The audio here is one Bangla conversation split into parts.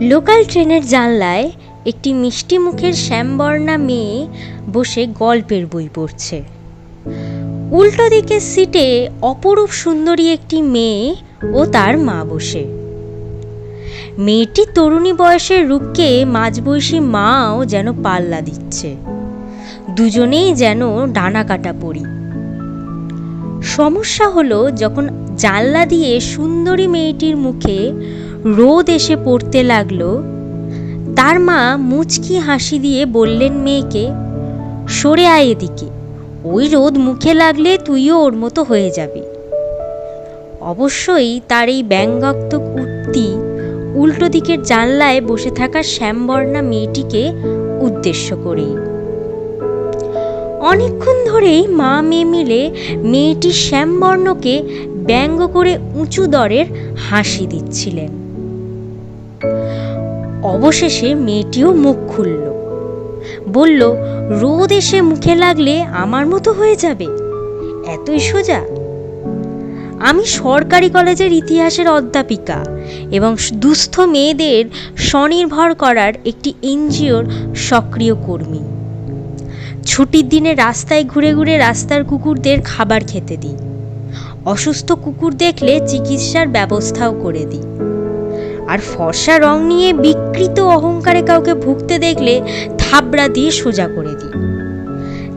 লোকাল ট্রেনের জানলায় একটি মিষ্টি মুখের শ্যামবর্ণা মেয়ে বসে গল্পের বই পড়ছে। উল্টো দিকের সিটে অপরূপ সুন্দরী একটি মেয়ে ও তার মা বসে। মেয়েটি তরুণী বয়সের রূপকে মাঝবয়সী মাও যেন পাল্লা দিচ্ছে। দুজনেই যেন ডানা কাটা পড়ি সমস্যা হলো যখন জানলা দিয়ে সুন্দরী মেয়েটির মুখে রোদ এসে পড়তে লাগল। তার মা মুচকি হাসি দিয়ে বললেন মেয়েকে, সরে আয় এদিকে, ওই রোদ মুখে লাগলে তুইও ওর মতো হয়ে যাবি। অবশ্যই তার এই ব্যঙ্গাত্মক উক্তি উল্টো দিকের জানলায় বসে থাকা শ্যামবর্ণা মেয়েটিকে উদ্দেশ্য করেই। অনেকক্ষণ ধরেই মা মেয়ে মিলে মেয়েটি শ্যামবর্ণকে ব্যঙ্গ করে উঁচু দরের হাসি দিচ্ছিলেন। অবশেষে মেয়েটিও মুখ খুলল। বলল, রোদ এসে মুখে লাগলে আমার মতো হয়ে যাবে। এতই সোজা? আমি সরকারি কলেজের ইতিহাসের অধ্যাপিকা এবং দুস্থ মেয়েদের স্বনির্ভর করার একটি এনজিওর সক্রিয় কর্মী। ছুটির দিনে রাস্তায় ঘুরে ঘুরে রাস্তার কুকুরদের খাবার খেতে দিই। অসুস্থ কুকুর দেখলে চিকিৎসার ব্যবস্থাও করে দিই। আর ফর্সা রং নিয়ে বিকৃত অহংকারে কাউকে ভুগতে দেখলে থাবড়া দিয়ে সোজা করে দিই।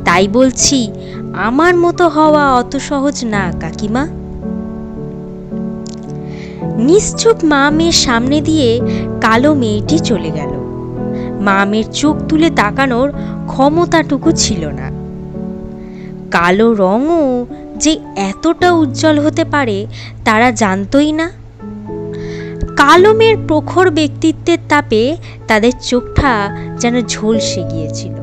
তাই বলছি, আমার মতো হওয়া অত সহজ না, কাকিমা। নিশ্চুপ মা মেয়ের সামনে দিয়ে কালো মেয়েটি চলে গেল। মা মেয়ের চোখ তুলে তাকানোর ক্ষমতাটুকু ছিল না। কালো রঙও যে এতটা উজ্জ্বল হতে পারে, তারা জানতই না। কালো মেয়ের প্রখর ব্যক্তিত্বের তাপে তাদের চোখটা যেন ঝলসে গিয়েছিল।